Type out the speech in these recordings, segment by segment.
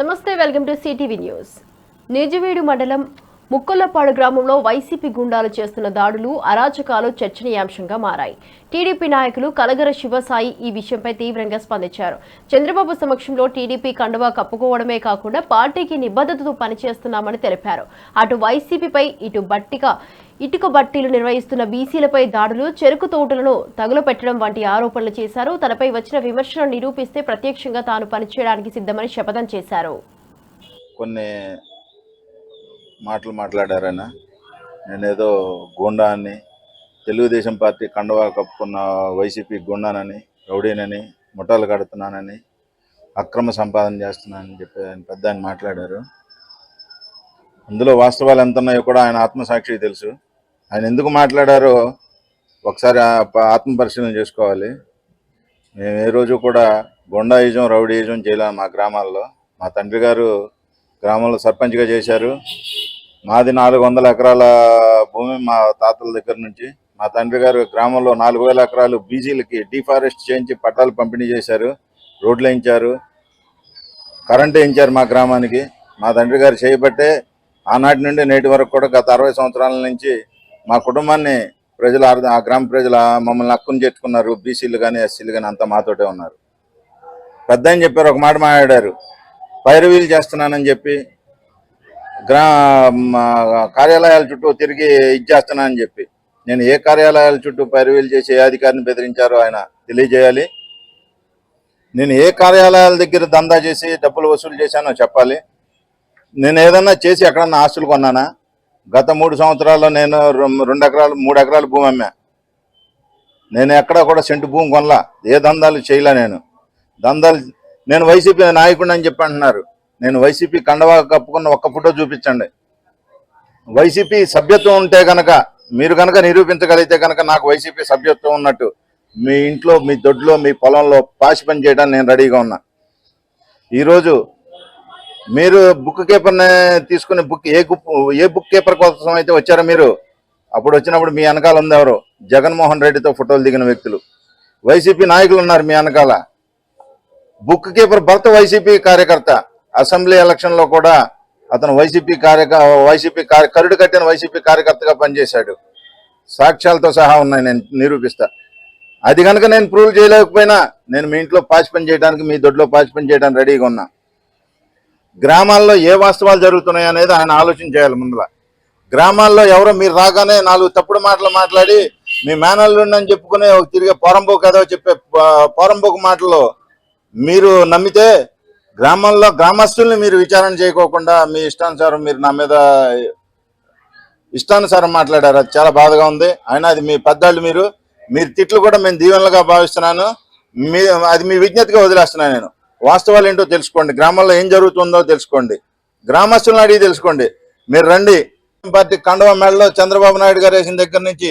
నమస్తే welcome to CTV news. Nijavedu మండలం ముక్కలపాడు గ్రామంలో వైసీపీ గుండాలు చేస్తున్న దాడులు అరాచకాలు చర్చనీయాంశంగా మారాయి. టీడీపీ నాయకులు కలగర శివసాయి ఈ విషయంపై తీవ్రంగా స్పందించారు. చంద్రబాబు సమక్షంలో టీడీపీ కండువా కప్పుకోవడమే కాకుండా పార్టీకి నిబద్ధతతో పనిచేస్తున్నామని తెలిపారు. అటు వైసీపీపై ఇటు బట్టిగా ఇటుక బట్టీలు నిర్వహిస్తున్న బీసీలపై దాడులు చెరుకు తోటలను తగులపెట్టడం వంటి ఆరోపణలు చేశారు. తనపై వచ్చిన విమర్శను నిరూపిస్తే ప్రత్యక్షంగా తాను పనిచేయడానికి సిద్ధమని శపథం చేశారు. కొన్ని మాటలు మాట్లాడారైనా నేనేదో గూండాన్ని తెలుగుదేశం పార్టీ కండవా కప్పుకున్న వైసీపీ గుండానని రౌడీనని ముఠాలు కడుతున్నానని అక్రమ సంపాదన చేస్తున్నానని చెప్పి ఆయన పెద్ద ఆయన మాట్లాడారు. అందులో వాస్తవాలు ఎంత ఉన్నాయో కూడా ఆయన ఆత్మసాక్షి తెలుసు. ఆయన ఎందుకు మాట్లాడారో ఒకసారి ఆత్మపరిశీలన చేసుకోవాలి. మేము ఏ రోజు కూడా గుండాయిజం రౌడీయిజం చేయలేము మా గ్రామాల్లో. మా తండ్రి గారు గ్రామంలో సర్పంచ్గా చేశారు. మాది నాలుగు వందల ఎకరాల భూమి మా తాతల దగ్గర నుంచి. మా తండ్రి గారు గ్రామంలో నాలుగు వేల ఎకరాలు బీజీలకి డిఫారెస్ట్ చేయించి పట్టాలు పంపిణీ చేశారు. రోడ్లు వేయించారు. కరెంట్ వేయించారు మా గ్రామానికి. మా తండ్రి గారు చేయబట్టే ఆనాటి నుండి నేటి వరకు కూడా గత అరవై సంవత్సరాల నుంచి మా కుటుంబాన్ని ప్రజలు ఆ గ్రామ ప్రజలు మమ్మల్ని హక్కును చేర్చుకున్నారు. బీసీలు కానీ ఎస్సీలు కానీ అంతా మాతోటే ఉన్నారు. పెద్ద అని చెప్పారు ఒక మాట మాట్లాడారు. పైరవీలు చేస్తున్నానని చెప్పి గ్రా మా కార్యాలయాల చుట్టూ తిరిగి ఇది చేస్తున్నానని చెప్పి నేను ఏ కార్యాలయాల చుట్టూ పైరవీలు చేసి ఏ అధికారిని బెదిరించారో ఆయన తెలియజేయాలి. నేను ఏ కార్యాలయాల దగ్గర దందా చేసి డబ్బులు వసూలు చేశానో చెప్పాలి. నేను ఏదన్నా చేసి ఎక్కడన్నా ఆస్తులు కొన్నానా? గత మూడు సంవత్సరాల్లో నేను రెండు ఎకరాలు మూడు ఎకరాలు భూమి అమ్మా. నేను ఎక్కడ కూడా సెంటు భూమి కొనలా. ఏ దందాలు చేయలే నేను. దందాలు నేను వైసీపీ నాయకుడిని అని చెప్పి అంటున్నారు. నేను వైసీపీ కండవా కప్పుకున్న ఒక్క ఫోటో చూపించండి. వైసీపీ సభ్యత్వం ఉంటే కనుక మీరు కనుక నిరూపించగలిగితే కనుక నాకు వైసీపీ సభ్యత్వం ఉన్నట్టు మీ ఇంట్లో మీ దొడ్లో మీ పొలంలో పాసి పని చేయడానికి నేను రెడీగా ఉన్నా. ఈరోజు మీరు బుక్ కీపర్ని తీసుకుని బుక్ ఏ బుక్ ఏ బుక్ కీపర్ కోసం అయితే వచ్చారో మీరు? అప్పుడు వచ్చినప్పుడు మీ వెనకాల ఉంది ఎవరు? జగన్మోహన్ రెడ్డితో ఫోటోలు దిగిన వ్యక్తులు. వైసీపీ నాయకులు ఉన్నారు మీ వెనకాల. బుక్ కీపర్ భర్త వైసీపీ కార్యకర్త. అసెంబ్లీ ఎలక్షన్లో కూడా అతను వైసీపీ కార్యక వైసీపీ కార్య కరుడు కట్టిన వైసీపీ కార్యకర్తగా పనిచేశాడు. సాక్ష్యాలతో సహా ఉన్నాయి నేను నిరూపిస్తా. అది కనుక నేను ప్రూవ్ చేయలేకపోయినా నేను మీ ఇంట్లో పాచి పని చేయడానికి మీ దొడ్లో పాచి పని చేయడానికి రెడీగా ఉన్నా. గ్రామాల్లో ఏ వాస్తవాలు జరుగుతున్నాయి అనేది ఆయన ఆలోచన చేయాలి ముందులా. గ్రామాల్లో ఎవరో మీరు రాగానే నాలుగు తప్పుడు మాటలు మాట్లాడి మీ మేనల్లుండని చెప్పుకునే ఒక తిరిగే పోరంబోకు ఏదో చెప్పే పోరంబోకు మాటలు మీరు నమ్మితే గ్రామంలో గ్రామస్తుల్ని మీరు విచారణ చేయకోకుండా మీ ఇష్టానుసారం మీరు నా మీద ఇష్టానుసారం మాట్లాడారు. అది చాలా బాధగా ఉంది. అయినా అది మీ పెద్దాళ్ళు మీరు. మీరు తిట్లు కూడా మేము దీవెనలుగా భావిస్తున్నాను. మీ అది మీ విజ్ఞతగా వదిలేస్తున్నాను నేను. వాస్తవాలు ఏంటో తెలుసుకోండి. గ్రామంలో ఏం జరుగుతుందో తెలుసుకోండి. గ్రామస్తులను అడిగి తెలుసుకోండి. మీరు రండి. పార్టీ కండవ మెడలో చంద్రబాబు నాయుడు గారు వేసిన దగ్గర నుంచి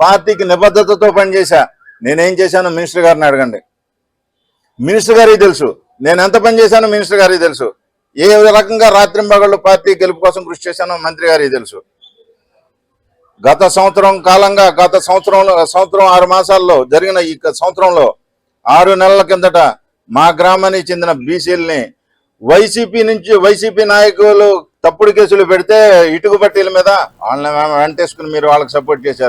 పార్టీకి నిబద్ధతతో పనిచేశా. నేనేం చేశాను మినిస్టర్ గారిని అడగండి. మినిస్టర్ గారికి తెలుసు. నేను ఎంత పని చేశానో మినిస్టర్ గారికి తెలుసు. ఏ రకంగా రాత్రింబగళ్ళు పార్టీ గెలుపు కోసం కృషి చేశానో మంత్రి గారికి తెలుసు. గత సంవత్సరం కాలంగా గత సంవత్సరంలో సంవత్సరం ఆరు మాసాల్లో జరిగిన ఈ సంవత్సరంలో ఆరు నెలల కిందట మా గ్రామానికి చెందిన బీసీలని వైసీపీ నుంచి వైసీపీ నాయకులు తప్పుడు కేసులు పెడితే ఇటుకు బట్టీల మీద వాళ్ళని వెంటేసుకుని మీరు వాళ్ళకి సపోర్ట్ చేశారు.